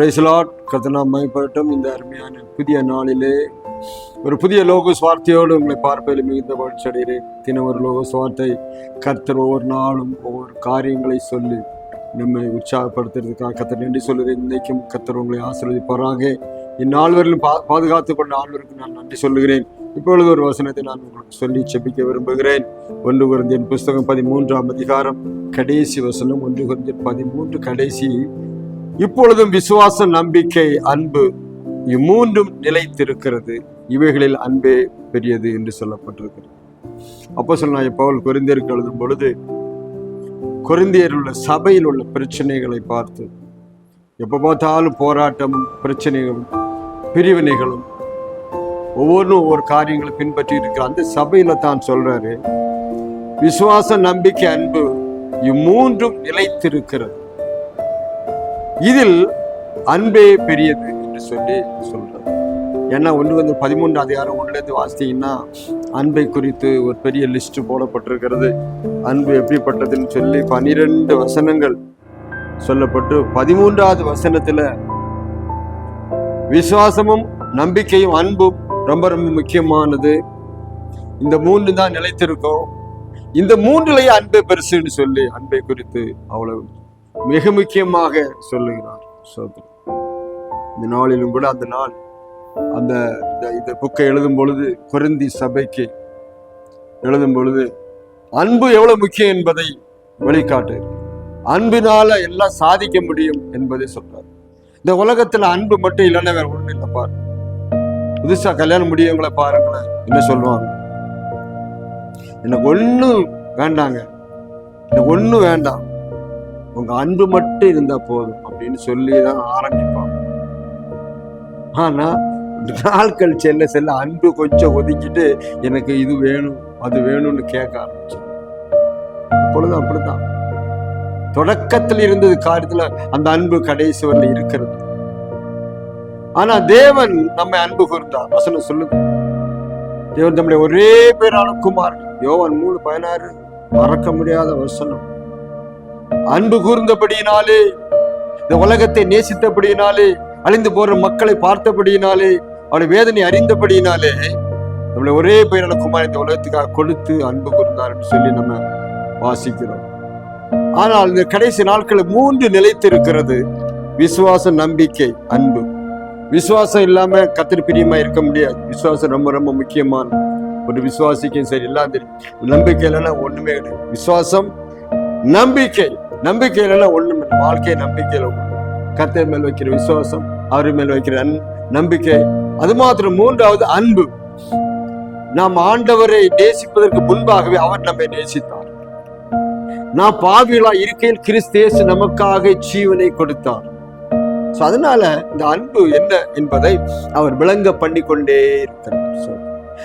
பிரைஸ்லாட் கத்தனா மைப்பட்டும் இந்த அருமையான புதிய நாளிலே. ஒரு புதிய லோக சுவார்த்தையோடு உங்களை பார்ப்பதில் மிகுந்த மகிழ்ச்சி அடைகிறேன். தின ஒரு லோக சுவார்த்தை. கர்த்தர் ஒவ்வொரு நாளும் ஒவ்வொரு காரியங்களை சொல்லி நம்மை உற்சாகப்படுத்துறதுக்காக கத்தர் நன்றி சொல்லுகிறேன். இன்னைக்கும் கத்தர் உங்களை ஆசீர்வதிப்பாராக. இந்நாள் வரையிலும் பா பாதுகாத்து கொண்ட ஆள்வருக்கு நான் நன்றி சொல்லுகிறேன். இப்பொழுது ஒரு வசனத்தை நான் உங்களுக்கு சொல்லி செபிக்க விரும்புகிறேன். ஒன்று குருந்தியன் புஸ்தகம் பதிமூன்றாம் அதிகாரம் கடைசி வசனம் ஒன்று குருந்தியன் பதிமூன்று கடைசி இப்பொழுதும் விசுவாசம் நம்பிக்கை அன்பு இம்மூன்றும் நிலைத்திருக்கிறது. இவைகளில் அன்பே பெரியது என்று சொல்லப்பட்டிருக்கிறது. அப்போ சொன்ன பவுல் கொரிந்தியருக்கு எழுதும் பொழுது கொரிந்தியர் உள்ள சபையில் உள்ள பிரச்சனைகளை பார்த்து எப்போ பார்த்தாலும் போராட்டமும் பிரச்சனைகளும் பிரிவினைகளும் ஒவ்வொன்றும் ஒவ்வொரு காரியங்களை பின்பற்றி இருக்கிற அந்த சபையில தான் சொல்றாரு விசுவாச நம்பிக்கை அன்பு இம்மூன்றும் நிலைத்திருக்கிறது. இதில் அன்பே பெரியது என்று சொல்லி சொல்றார். ஏன்னா ஒன்று வந்து பதிமூன்று அதிகாரம் ஒன்றுலேருந்து வாசித்தீங்கன்னா அன்பை குறித்து ஒரு பெரிய லிஸ்ட் போடப்பட்டிருக்கிறது. அன்பு எப்படிப்பட்டதுன்னு சொல்லி பனிரெண்டு வசனங்கள் சொல்லப்பட்டு பதிமூன்றாவது வசனத்துல விசுவாசமும் நம்பிக்கையும் அன்பும் ரொம்ப ரொம்ப முக்கியமானது. இந்த மூன்று தான் நிலைத்திருக்கும். இந்த மூன்றுலயே அன்பை பெருசுன்னு சொல்லி அன்பை குறித்து அவ்வளவு மிக முக்கியமாக சொல்லுகிறார் சோதரி இந்த நாளிலும் கூட அந்த நாள் அந்த இந்த- புக்கை எழுதும் பொழுது குருந்தி சபைக்கு எழுதும் பொழுது அன்பு எவ்வளவு முக்கியம் என்பதை வெளிக்காட்டு அன்பினால எல்லாம் சாதிக்க முடியும் என்பதை சொல்றார். இந்த உலகத்துல அன்பு மட்டும் இல்லைன்னா வேற ஒண்ணு இல்லை பாரு. புதுசா கல்யாணம் முடியவங்களை பாருங்களேன் என்ன சொல்லுவாங்க? எனக்கு ஒண்ணும் வேண்டாங்க. எனக்கு ஒண்ணும் வேண்டாம். உங்க அன்பு மட்டும் இருந்தா போதும் அப்படின்னு சொல்லி தான் ஆரம்பிப்பாங்க. ஆனா நாள் கழிச்சு செல்ல செல்ல அன்பு கொஞ்சம் ஒதுக்கிட்டு எனக்கு இது வேணும் அது வேணும்னு கேட்க ஆரம்பிச்சு இப்பொழுது அப்படித்தான். தொடக்கத்தில் இருந்தது காரியத்துல அந்த அன்பு கடைசி வரல இருக்கிறது. ஆனா தேவன் நம்மை அன்பு கூர்ந்தார். வசனம் சொல்லுது. தேவன் நம்முடைய ஒரே பேரான குமார் யோவன் மூணு பதினாறு மறக்க முடியாத வசனம். அன்பு கூர்ந்தபடியினாலே இந்த உலகத்தை நேசித்தபடியினாலே அழிந்து போற மக்களை பார்த்தபடியினாலே அவளை வேதனை அறிந்தபடியினாலே நம்மளை ஒரே பெயரான குமார் இந்த உலகத்துக்காக கொடுத்து அன்பு கூர்ந்தார் சொல்லி நம்ம வாசிக்கிறோம். ஆனால் இந்த கடைசி நாட்களில் மூன்று நிலைத்திருக்கிறது. விசுவாச நம்பிக்கை அன்பு. விசுவாசம் இல்லாம கத்திரி பிரியமா இருக்க முடியாது. விசுவாசம் ரொம்ப ரொம்ப முக்கியமான ஒரு விசுவாசிக்கும் சரி இல்லாத தெரியும் நம்பிக்கை இல்லைன்னா ஒண்ணுமே கிடையாது. விசுவாசம் நம்பிக்கை. நம்பிக்கையில ஒண்ணும் இல்லை. வாழ்க்கை நம்பிக்கையில கத்தை மேல் வைக்கிற விசுவாசம் அவர் மேல் வைக்கிற அன்- நம்பிக்கை. அது மாத்திரம். மூன்றாவது அன்பு. நாம் ஆண்டவரை நேசிப்பதற்கு முன்பாகவே அவர் நம்மை நேசித்தார். நான் பாவிகளா இருக்கையில் கிறிஸ்தேசு நமக்காக ஜீவனை கொடுத்தார். ஸோ அதனால இந்த அன்பு என்ன என்பதை அவர் விளங்க பண்ணி கொண்டே இருக்கிறார்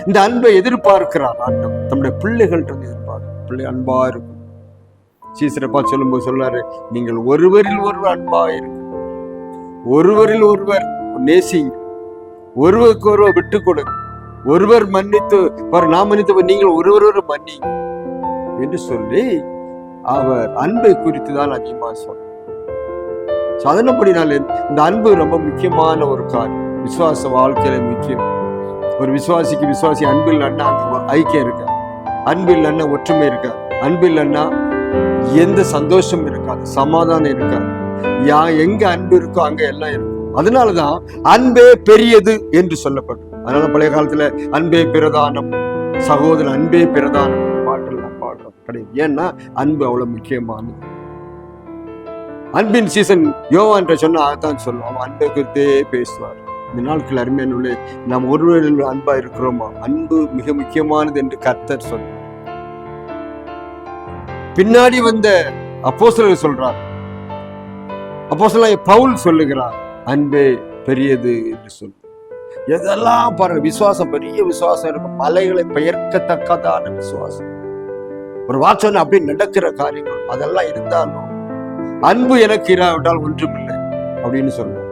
இந்த அன்பை எதிர்பார்க்கிறார் ஆண்டவர். தம்முடைய பிள்ளைகள்ட்ட இருந்து எதிர்பார்க்கிறார். பிள்ளை அன்பா இருக்கும். சீசரப்பா சொல்லும்போது சொல்றாரு நீங்கள் ஒருவரில் ஒருவர் அன்பா இருக்கு ஒருவரில் ஒருவர் நேசிங்க ஒருவருக்கு ஒருவர் விட்டு கொடுங்க ஒருவர் மன்னித்து நான் மன்னித்து நீங்கள் ஒருவர் மன்னி என்று சொல்லி அவர் அன்பை குறித்து தான் அதிகமா சொன்னார். நாள் இந்த அன்பு ரொம்ப முக்கியமான ஒரு காரியம். விசுவாச வாழ்க்கையில முக்கியம். ஒரு விசுவாசிக்கு விசுவாசி அன்பு இல்லைன்னா ஐக்கியம் இருக்க. அன்பு இல்லைன்னா ஒற்றுமை இருக்க. அன்பு இல்லைன்னா எந்த சந்தோஷம் இருக்காது சமாதானம் இருக்காது. யா எங்க அன்பு இருக்கோ அங்க எல்லாம் இருக்கும். அதனாலதான் அன்பே பெரியது என்று சொல்லப்படும். அதனால பழைய காலத்துல அன்பே பிரதானம் சகோதரன் அன்பே பிரதானம் பாட்டில் நான் பாடுறோம் கிடையாது. ஏன்னா அன்பு அவ்வளவு முக்கியமானது. அன்பின் சீசன் யோவான்ற சொன்னா அதான் சொல்லுவோம். அவன் அன்பை குறித்தே பேசுவார். இந்த நாட்கள் அருமையான நாம் ஒருவரில் அன்பா இருக்கிறோமா? அன்பு மிக முக்கியமானது என்று கர்த்தர் சொல்றார் பின்னாடி வந்த அப்போசலர் சொல்றார். அப்போஸ்தலன் பவுல் சொல்லுகிறார் அன்பே பெரியது என்று சொல்லு. எதெல்லாம் பாருங்க விசுவாசம் பெரிய விசுவாசம் இருக்கும் மலைகளை பெயர்க்கத்தக்கதான விசுவாசம். ஒரு வாட்சன் அப்படி நடக்கிற காரியங்கள் அதெல்லாம் இருந்தாலும் அன்பு எனக்கு இல்லாவிட்டால் ஒன்றுமில்லை அப்படின்னு சொல்லுவோம்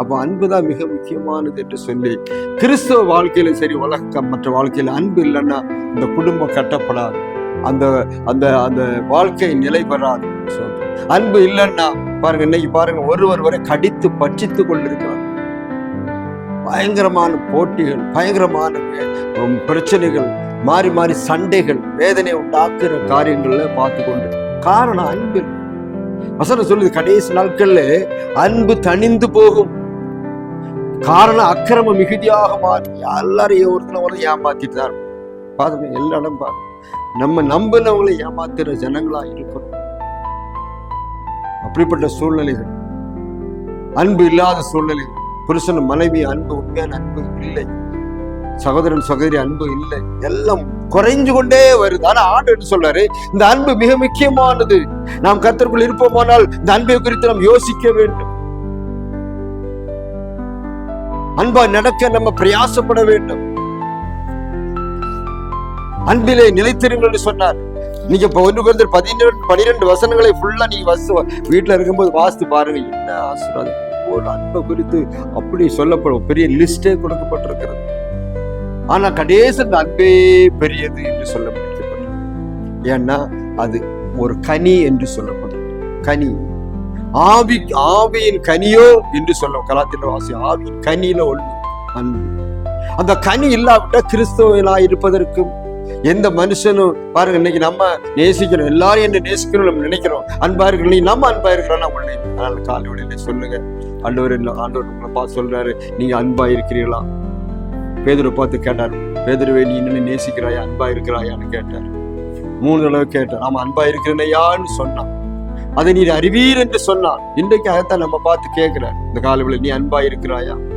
அப்போ அன்பு தான் மிக முக்கியமானது என்று சொல்லி கிறிஸ்தவ வாழ்க்கையில சரி உலகம் மற்ற வாழ்க்கையில அன்பு இல்லைன்னா இந்த குடும்பம் கட்டப்படாது. அந்த அந்த அந்த வாழ்க்கை நிலை பெறாது அன்பு இல்லைன்னா பாருங்க இன்னைக்கு பாருங்க ஒருவர் வரை கடித்து பட்சித்து கொண்டிருக்கிறார். பயங்கரமான போட்டிகள் பயங்கரமான பிரச்சனைகள் மாறி மாறி சண்டைகள் வேதனை உண்டாக்குற காரியங்கள்ல பார்த்து கொண்டு. காரணம் அன்பு. வசனம் சொல்லுது கடைசி நாட்கள்ல அன்பு தணிந்து போகும். காரணம் அக்கிரம மிகுதியாக மாறி எல்லாரையும் ஒருத்தனை ஒரு ஏமாத்திட்டு தான் பாருங்க எல்லா இடம் பாருங்க. நம்ம நம்பினவங்களை ஏமாத்துற ஜனங்களா இருக்கிறோம் அப்படிப்பட்ட சூழ்நிலைகள். அன்பு இல்லாத சூழ்நிலைகள். புருஷன் மனைவி அன்பு உண்மையான அன்பு இல்லை. சகோதரன் சகோதரி அன்பு இல்லை. எல்லாம் குறைஞ்சு கொண்டே வருது. ஆனா ஆண்டு என்று சொல்றாரு? இந்த அன்பு மிக முக்கியமானது. நாம் கர்த்தருக்குள் இருப்போமானால் இந்த அன்பை குறித்து நாம் யோசிக்க வேண்டும். அன்பா நடக்க நம்ம பிரயாசப்பட வேண்டும். அன்பிலே நிலைத்திருங்கள் என்று சொன்னார். நீங்க இப்ப ஒன்று பிறந்த பதினெண்டு பனிரெண்டு வசனங்களை ஃபுல்லா நீங்க வச வீட்டுல இருக்கும்போது வாசித்து பாருங்க என்ன ஆசீர்வாதம். ஒரு அன்பை குறித்து அப்படி சொல்லப்படும். பெரிய லிஸ்டே கொடுக்கப்பட்டிருக்கிறது. ஆனா கடைசி அந்த அன்பே பெரியது என்று சொல்லப்பட்டிருக்கிறது ஏன்னா அது ஒரு கனி என்று சொல்லப்படும். கனி. ஆவி ஆவியின் கனியோ என்று சொல்ல கலாத்திர வாசி. ஆவியின் கனியில ஒன்று. அன்பு. அந்த கனி இல்லாவிட்டால் கிறிஸ்தவனா இருப்பதற்கும் எந்த மனுஷனும் பாருங்க இன்னைக்கு நம்ம நேசிக்கிறோம் எல்லாரும் என்ன நேசிக்கணும் நம்ம நினைக்கிறோம். அன்பா இருக்கிறோம் நீ நம்ம அன்பா இருக்கிறோம்னா உடனே அதனால காலை வழியில சொல்லுங்க. ஆண்டவர் ஆண்டவர் உங்களை பார்த்து சொல்றாரு. நீங்க அன்பா இருக்கிறீங்களா பேதுரை பார்த்து கேட்டார். பேதுருவே நீ இன்னும் நேசிக்கிறாயா? அன்பா இருக்கிறாயான்னு கேட்டார். மூணு தடவை கேட்டார். ஆமா அன்பா இருக்கிறனையான்னு சொன்னான். அதை நீ அறிவீர் என்று சொன்னான். இன்றைக்கு அதைத்தான் நம்ம பார்த்து கேட்கிறார். இந்த காலவில் நீ அன்பா இருக்கிறாயா?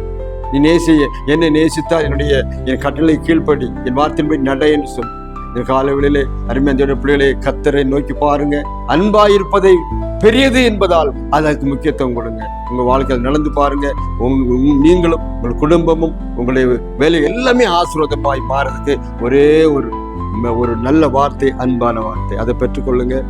நீ நேசிய என்னை நேசித்தால் என்னுடைய என் கட்டளை கீழ்ப்படி என் வார்த்தையின்படி நட என்று சொல். இந்த காலவெளியிலே அருமையான பிள்ளைகளை கத்தரை நோக்கி பாருங்க. அன்பாயிருப்பதை பெரியது என்பதால் அதற்கு முக்கியத்துவம் கொடுங்க. உங்க வாழ்க்கையில் நடந்து பாருங்க. உங்க- நீங்களும் உங்கள் குடும்பமும் உங்களுடைய வேலை எல்லாமே ஆசீர்வாதமாய் மாறதுக்கு ஒரே ஒரு ஒரு நல்ல வார்த்தை அன்பான வார்த்தை. அதை பெற்றுக்கொள்ளுங்க.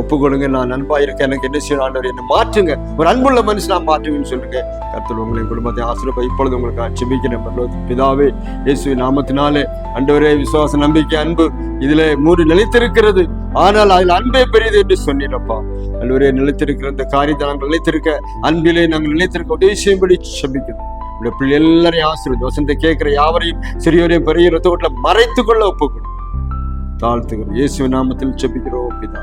ஒப்பு கொடுங்க நான் அன்பா இருக்கேன் எனக்கு என்ன செய்யணும் ஆண்டவர்? என்ன மாற்றுங்க. ஒரு அன்புள்ள மனுஷனா மாற்றுங்கன்னு சொல்லுங்க. கர்த்தர் உங்களின் குடும்பத்தை ஆசிரியப்பா இப்பொழுது உங்களுக்கு அச்சமிக்கிறேன் பிதாவே இயேசு நாமத்தினாலே அண்டவரே விசுவாச நம்பிக்கை அன்பு இதுல மூன்று நிலைத்திருக்கிறது. ஆனால் அதில் அன்பே பெரியது என்று சொன்னிடப்பா அன்றுவரே நிலைத்திருக்கிற இந்த காரியத்தை நாங்கள் நிலைத்திருக்க அன்பிலே நாங்கள் நிலைத்திருக்க உதவி செய்யும்படி செபிக்கிறோம். உடைய பிள்ளை எல்லாரையும் ஆசிரியர் வசந்தை கேட்கிற யாவரையும் சிறியோரையும் பெரிய தோட்டில் மறைத்து கொள்ள ஒப்புக்கொடும் தாழ்த்துகிறோம். இயேசு நாமத்தில் செபிக்கிறோம் பிதா.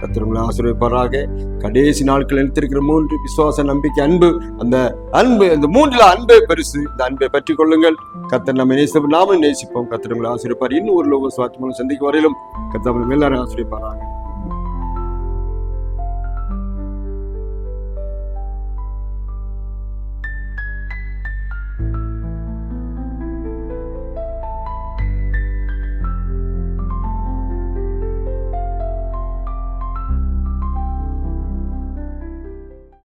கர்த்தர் உங்களை ஆசீர்வதிப்பாராக. கடைசி நாட்கள் எழுத்திருக்கிற மூன்று விசுவாச நம்பிக்கை அன்பு அந்த அன்பு அந்த மூன்றுல அன்பே பெருசு. இந்த அன்பை பற்றி கொள்ளுங்கள். கத்தர் நம்ம நேசிப்போம் நாமும் நேசிப்போம். கர்த்தர் உங்களை ஆசிரியப்பார் இன்னும் ஒரு லோக சுவாத்தி மூலம் சந்திக்கும் வரையிலும் கர்த்தர் எல்லாரும் ஆசிரியப்பாராங்க